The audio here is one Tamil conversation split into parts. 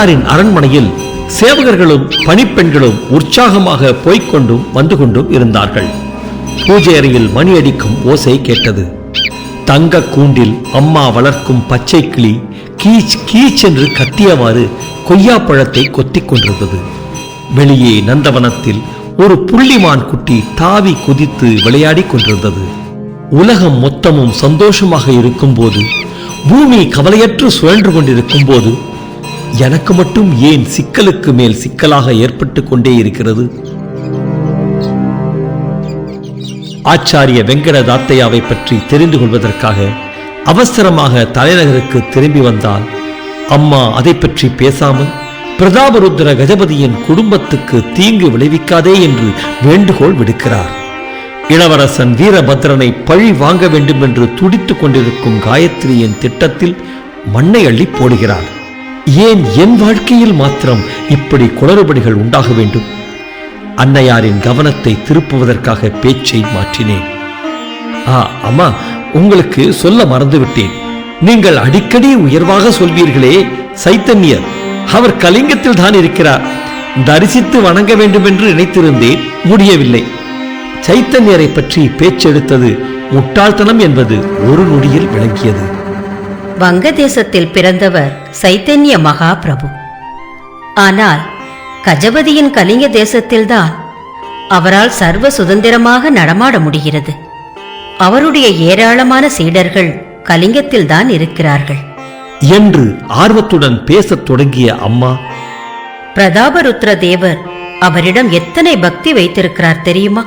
அன்னையாரின் அரண்மனையில் சேவகர்களும் பணிப்பெண்களும் உற்சாகமாக போய்கொண்டும் வந்து கொண்டும் இருந்தார்கள். பூஜை அறையில் மணி அடிக்கும் ஓசை கேட்டது. தங்க கூண்டில் அம்மா வளர்க்கும் பச்சை கிளி கீச் கீச் என்று கத்தியவாறு கொய்யா பழத்தை கொத்திக் கொண்டிருந்தது. வெளியே நந்தவனத்தில் ஒரு புள்ளிமான் குட்டி தாவி குதித்து விளையாடி கொண்டிருந்தது. உலகம் மொத்தமும் சந்தோஷமாக இருக்கும்போது பூமி கவலையற்று சுழன்று கொண்டிருக்கும் போது எனக்கு மட்டும் ஏன் சிக்கலுக்கு மேல் சிக்கலாக ஏற்பட்டு கொண்டே இருக்கிறது? ஆச்சாரிய வெங்கட தாத்தையாவை பற்றி தெரிந்து கொள்வதற்காக அவசரமாக தலைநகருக்கு திரும்பி வந்தால் அம்மா அதை பற்றி பேசாமல் பிரதாபருத்ர கஜபதியின் குடும்பத்துக்கு தீங்கு விளைவிக்காதே என்று வேண்டுகோள் விடுக்கிறார். இளவரசன் வீரபத்ரனை பழி வாங்க வேண்டும் என்று துடித்துக் கொண்டிருக்கும் காயத்ரியின் திட்டத்தில் மண்ணை அள்ளி போடுகிறார். ஏன் என் வாழ்க்கையில் மாத்திரம் இப்படி குளறுபடிகள் உண்டாக வேண்டும்? அன்னையாரின் கவனத்தை திருப்புவதற்காக பேச்சை மாற்றினேன். ஆ அம்மா உங்களுக்கு சொல்ல மறந்துவிட்டேன். நீங்கள் அடிக்கடி உயர்வாக சொல்வீர்களே சைத்தன்யர். அவர் கலிங்கத்தில் தான் இருக்கிறார். தரிசித்து வணங்க வேண்டும் என்று நினைத்திருந்தேன் முடியவில்லை. சைத்தன்யரை பற்றி பேச்செடுத்தது முட்டாள்தனம் என்பது ஒரு நொடியில் விளங்கியது. வங்கதேசத்தில் பிறந்தவர் சைத்தன்ய மகாபிரபு. ஆனால் கஜபதியின் கலிங்க தேசத்தில்தான் அவரால் சர்வ சுதந்திரமாக நடமாட முடிகிறது. அவருடைய ஏராளமான சீடர்கள் கலிங்கத்தில்தான் இருக்கிறார்கள். என்று ஆர்வத்துடன் பேசத் தொடங்கிய அம்மா பிரதாபருத்ர தேவர் அவரிடம் எத்தனை பக்தி வைத்திருக்கிறார் தெரியுமா?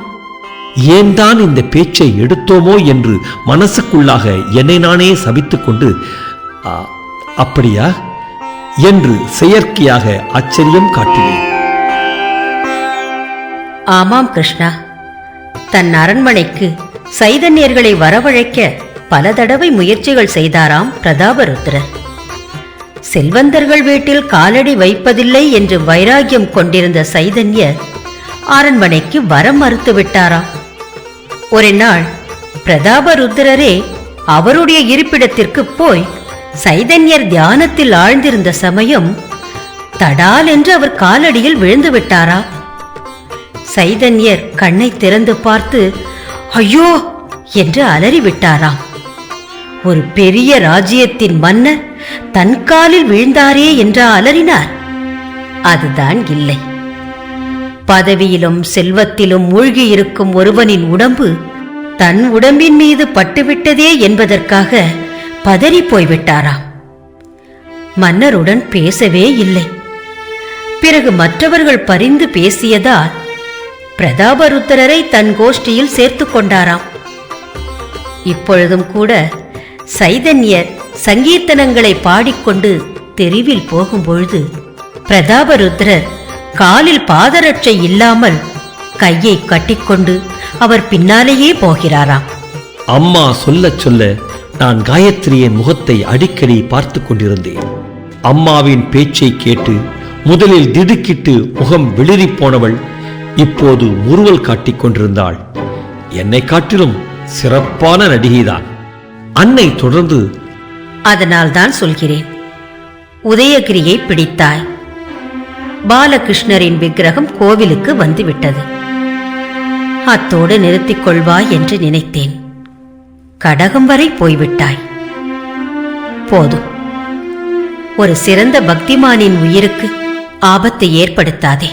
ஏன் தான் இந்த பேச்சை எடுத்தோமோ என்று மனசுக்குள்ளாக என்னை நானே சபித்து கொண்டு அப்படியா? என்று செயற்கையாக ஆச்சரியம் காட்டினேன். ஆமாம் கிருஷ்ணா. தன் அரண்மனைக்கு சைதன்யர்களை வரவழைக்க பல தடவை முயற்சிகள் செய்தாராம் பிரதாபருத்ரர். செல்வந்தர்கள் வீட்டில் காலடி வைப்பதில்லை என்று வைராகியம் கொண்டிருந்த சைதன்யர் அரண்மனைக்கு வர மறுத்து விட்டாராம். ஒரு நாள் பிரதாபருத்ரரே அவருடைய இருப்பிடத்திற்கு போய் சைதன்யர் தியானத்தில் ஆழ்ந்திருந்த சமயம் தடால் என்று அவர் காலடியில் விழுந்து விட்டாரா? சைதன்யர் கண்ணை திறந்து பார்த்து ஐயோ! என்று அலறிவிட்டாராம் ஒரு பெரிய ராஜ்யத்தின் மன்னர் தன் காலில் விழுந்தாரே என்று அலறினார். அதுதான் இல்லை. பதவியிலும் செல்வத்திலும் மூழ்கி இருக்கும் ஒருவனின் உடம்பு தன் உடம்பின் மீது பட்டுவிட்டதே என்பதற்காக பதறி போய்விட்டாராம். மன்னருடன் பேசவே இல்லை. பிறகு மற்றவர்கள் பரிந்து பேசியதால் பிரதாபருத்தரரை தன் கோஷ்டியில் சேர்த்து கொண்டாராம். இப்பொழுதும் கூட சைதன்யர் சங்கீர்த்தனங்களை பாடிக்கொண்டு தெருவில் போகும்பொழுது பிரதாபருத்ரர் காலில் பாதரட்சை இல்லாமல் கையை கட்டிக்கொண்டு அவர் பின்னாலேயே போகிறாராம். அம்மா சொல்லச் சொல்ல நான் காயத்ரியின் முகத்தை அடிக்கடி பார்த்து கொண்டிருந்தேன். அம்மாவின் பேச்சை கேட்டு முதலில் திடுக்கிட்டு முகம் வெளிரிப் போனவள் இப்போது முறுவல் காட்டிக் கொண்டிருந்தாள். என்னை காட்டிலும் சிறப்பான நடிகைதான். அன்னை தொடர்ந்து அதனால்தான் சொல்கிறேன் உதயகிரியை பிடித்தாய். பாலகிருஷ்ணரின் விக்கிரகம் கோவிலுக்கு வந்துவிட்டது. அத்தோடு நிறுத்திக் கொள்வாய் என்று நினைத்தேன். கடகம் வரை போய்விட்டாய். போதும் ஒரு சிறந்த பக்திமானின் உயிருக்கு ஆபத்தை ஏற்படுத்தாதே.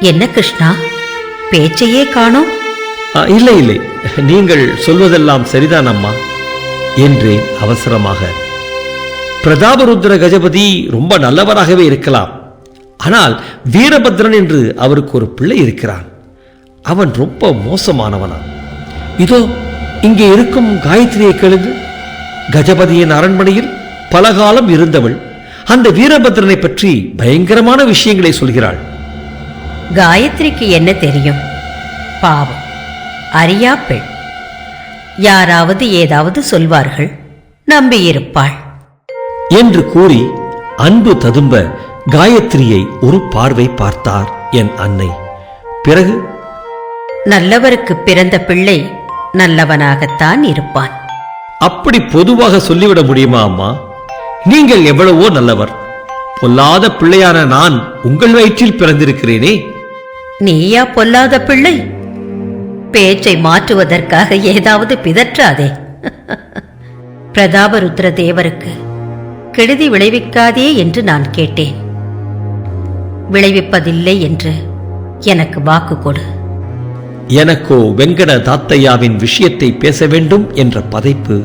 என்ன கிருஷ்ணா? பேச்சையே காணோம்? இல்லை இல்லை. நீங்கள் சொல்வதெல்லாம் சரிதான் அம்மா என்றேன் அவசரமாக. பிரதாபருத்ர கஜபதி ரொம்ப நல்லவராகவே இருக்கலாம். ஆனால் வீரபத்ரன் என்று அவருக்கு ஒரு பிள்ளை இருக்கிறான். அவன் ரொம்ப மோசமானவனா இதோ இங்கே இருக்கும் காயத்ரியை கேளுங்க கஜபதியின் அரண்மனையில் பலகாலம் இருந்தவள் அந்த வீரபத்ரனை பற்றி பயங்கரமான விஷயங்களை சொல்கிறாள். காயத்ரிக்கு என்ன தெரியும்? பாவம் அறியா பெண். யாராவது ஏதாவது சொல்வார்கள் நம்பியிருப்பாள். என்று கூறி அன்பு ததும்ப காயத்ரியை ஒரு பார்வை பார்த்தார் என் அன்னை. பிறகு நல்லவருக்கு பிறந்த பிள்ளை நல்லவனாகத்தான் இருப்பான். அப்படி பொதுவாக சொல்லிவிட முடியுமா அம்மா? நீங்கள் எவ்வளவோ நல்லவர். பொல்லாத பிள்ளையான நான் உங்கள் வயிற்றில் பிறந்திருக்கிறேனே. நீயா பொல்லாத பிள்ளை? பேச்சை மாற்றுவதற்காக ஏதாவது பிதற்றாதே. பிரதாபருத்ர தேவருக்கு கெடுதி விளைவிக்காதே என்று நான் கேட்டேன். விளைவிப்பதில்லை என்று எனக்கு வாக்கு கொடு. எனக்கோ வெங்கட தாத்தையாவின் விஷயத்தை பேச வேண்டும் என்ற பதைப்பு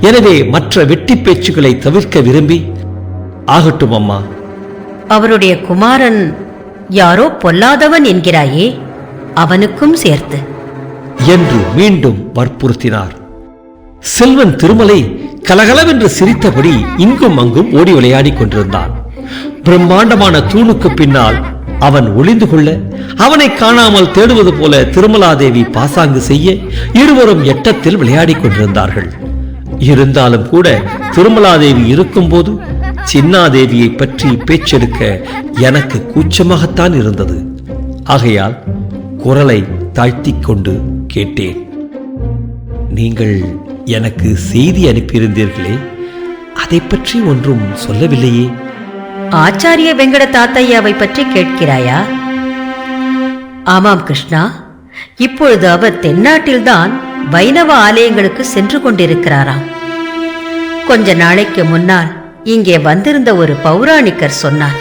எனவே மற்ற வெட்டி பேச்சுக்களை தவிர்க்க விரும்பி ஆகட்டும் அம்மா. அவருடைய குமாரன் யாரோ பொல்லாதவன் என்கிறாயே அவனுக்கும் சேர்த்து. என்று மீண்டும் வற்புறுத்தினார். செல்வன் திருமலை கலகலவென்று சிரித்தபடி இங்கும் அங்கும் ஓடி விளையாடிக் கொண்டிருந்தான். பிரம்மாண்டமான தூணுக்கு பின்னால் அவன் ஒளிந்து கொள்ள அவனை காணாமல் தேடுவது போல திருமலாதேவி பாசாங்கு செய்ய இருவரும் எட்டத்தில் விளையாடிக் கொண்டிருந்தார்கள். இருந்தாலும் கூட திருமலாதேவி இருக்கும்போது சின்னாதேவியை பற்றி பேச்செடுக்க எனக்கு கூச்சமாகத்தான் இருந்தது. ஆகையால் குரலை தாழ்த்திக் கொண்டு கேட்டேன். நீங்கள் எனக்கு செய்தி அனுப்பியிருந்தீர்களே அதை பற்றி ஒன்றும் சொல்லவில்லையே. ஆச்சாரிய வெங்கட தாத்தையாவை பற்றி கேட்கிறாயா? ஆமாம் கிருஷ்ணா. இப்பொழுது அவர் தென்னாட்டில்தான் வைணவ ஆலயங்களுக்கு சென்று கொண்டிருக்கிறாராம். கொஞ்ச நாளைக்கு முன்னால் இங்கே வந்திருந்த ஒரு பௌராணிக்கர் சொன்னார்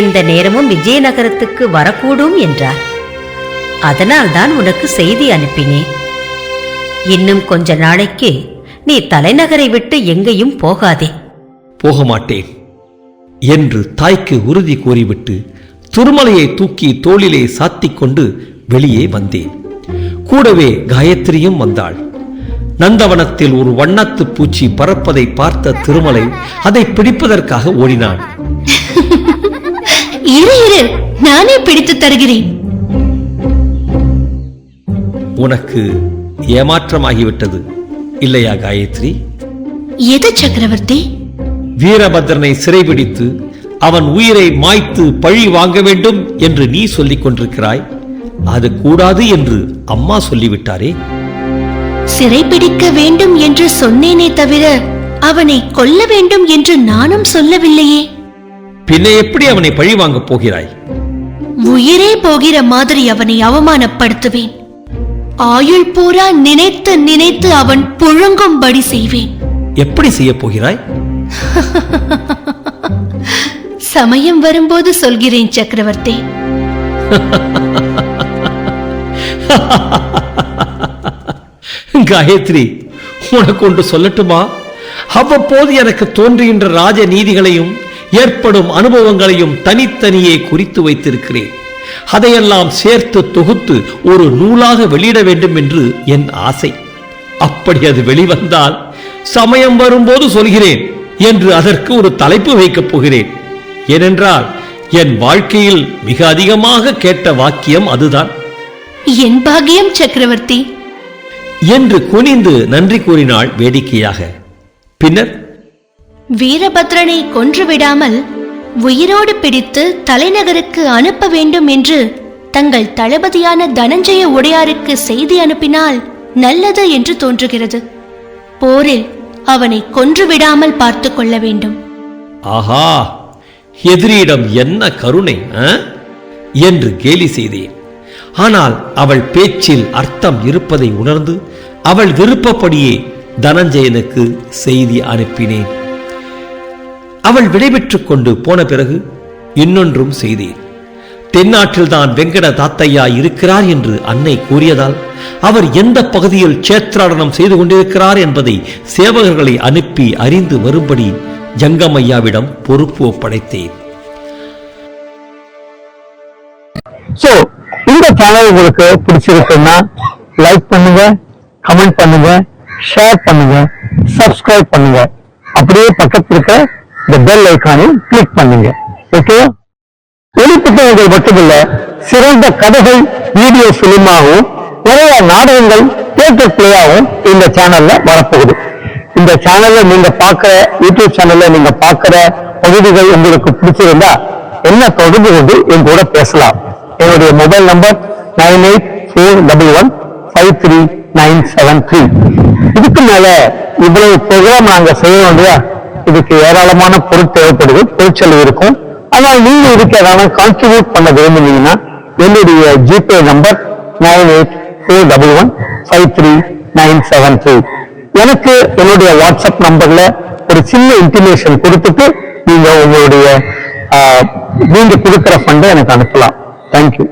எந்த நேரமும் விஜயநகரத்துக்கு வரக்கூடும் என்றார். அதனால்தான் உனக்கு செய்தி அனுப்பினேன் இன்னும் கொஞ்ச நாளைக்கு நீ தலைநகரை விட்டு எங்கேயும் போகாதே. போக மாட்டேன் என்று தாய்க்கு உறுதி கூறிவிட்டு திருமலையை தூக்கி தோளிலே சாத்திக் கொண்டு வெளியே வந்தேன். கூடவே காயத்ரியும் வந்தாள். நந்தவனத்தில் ஒரு வண்ணத்து பூச்சி பறப்பதை பார்த்த திருமலை அதை பிடிப்பதற்காக ஓடினான் இரு இரு நானே பிடித்து தருகிறேன். உனக்கு ஏமாற்றமாகிவிட்டது இல்லையா காயத்ரி? எது சக்கரவர்த்தி? வீரபத்ரனை சிறைபிடித்து அவன் உயிரை மாய்த்து பழி வாங்க வேண்டும் என்று நீ சொல்லிக் கொண்டிருக்கிறாய். அது கூடாது என்று அம்மா சொல்லிவிட்டாரே. சிறைபிடிக்க வேண்டும் என்று சொன்னேனே தவிர அவனை கொல்ல வேண்டும் என்று நானும் சொல்லவில்லையே. பின்ன எப்படி அவனை பழி வாங்கப் போகிறாய்? உயிரே போகிற மாதிரி அவனை அவமானப்படுத்துவேன். ஆயுள் பூரா நினைத்து நினைத்து அவன் புழுங்கும்படி செய்வேன். எப்படி செய்யப் போகிறாய்? சமயம் வரும்போது சொல்கிறேன் சக்கரவர்த்தி. காயத்ரி உனக்கு ஒன்று சொல்லட்டுமா? அவ்வப்போது எனக்கு தோன்றுகின்ற ராஜ நீதிகளையும் ஏற்படும் அனுபவங்களையும் தனித்தனியே குறித்து வைத்திருக்கிறேன். அதையெல்லாம் சேர்த்து தொகுத்து ஒரு நூலாக வெளியிட வேண்டும் என்று என் ஆசை. அப்படி அது வெளிவந்தால் சமயம் வரும்போது சொல்கிறேன். என்று அதற்கு ஒரு தலைப்பு வைக்கப் போகிறேன். ஏனென்றால் என் வாழ்க்கையில் மிக அதிகமாக கேட்ட வாக்கியம் அதுதான். என் பாகியம் சக்கரவர்த்தி. என்று குனிந்து நன்றி கூறினாள் வேடிக்கையாக. பின்னர் வீரபத்ரனை கொன்றுவிடாமல் உயிரோடு பிடித்து தலைநகருக்கு அனுப்ப வேண்டும் என்று தங்கள் தளபதியான தனஞ்சய உடையாருக்கு செய்தி அனுப்பினால் நல்லது என்று தோன்றுகிறது. போரில் அவனை கொன்றுவிடாமல் பார்த்து கொள்ள வேண்டும். ஆஹா எதிரியிடம் என்ன கருணை ஆ? என்று கேலி செய்தேன். ஆனால் அவள் பேச்சில் அர்த்தம் இருப்பதை உணர்ந்து அவள் விருப்பப்படியே தனஞ்சயனுக்கு செய்தி அனுப்பினேன். அவள் விடைபெற்றுக் கொண்டு போன பிறகு இன்னொன்றும் செய்தேன். தென்னாட்டில்தான் வெங்கட தாத்தையா இருக்கிறார் என்று அன்னை கூறியதால் அவர் எந்த பகுதியில் சேத்ராடனம் செய்து கொண்டிருக்கிறார் என்பதை சேவகர்களை அனுப்பி அறிந்து வரும்படி ஜங்கமையாவிடம் பொறுப்பு ஒப்படைத்தேன். சோ இந்த சேனல் உங்களுக்கு பிடிச்சிருக்குன்னா லைக் பண்ணுங்க கமெண்ட் பண்ணுங்க ஷேர் பண்ணுங்க சப்ஸ்கிரைப் பண்ணுங்க. அப்படியே பக்கத்துல இருக்க இந்த பெல் ஐக்கானையும் கிளிக் பண்ணுங்க. ஓகே ஒளிப்புத்தகங்கள் மட்டுமல்ல சிறந்த கதைகள் வீடியோ பிலிமாகவும் நிறைய நாடகங்கள் தியேட்டர் பிளேயாகவும் இந்த சேனல்ல வரப்போகுது. இந்த சேனல்ல நீங்க பார்க்கிற யூடியூப் சேனல்ல நீங்க பார்க்கிற பகுதிகள் உங்களுக்கு பிடிச்சிருந்தா என்ன தொடர்பு கொண்டு என் கூட பேசலாம். என்னுடைய mobile number nine eight four double one five three nine seven three. இதுக்கு மேல இவ்வளவு ப்ரோக்ராம் நாங்க செய்ய வேண்டிய இதுக்கு ஏராளமான பொருள் தேவைப்படுது பொருட்செலவு இருக்கும். ஆனால் நீங்க இதுக்கு ஏதாவது கான்ட்ரிபியூட் பண்ண விரும்புனீங்கன்னா என்னுடைய GPay number nine eight four double one five three nine seven three எனக்கு என்னுடைய வாட்ஸ்அப் நம்பர்ல ஒரு சின்ன இன்டிமேஷன் கொடுத்துட்டு நீங்க உங்களுடைய நீங்க கொடுக்குற ஃபண்டை எனக்கு அனுப்பலாம். தேங்க்யூ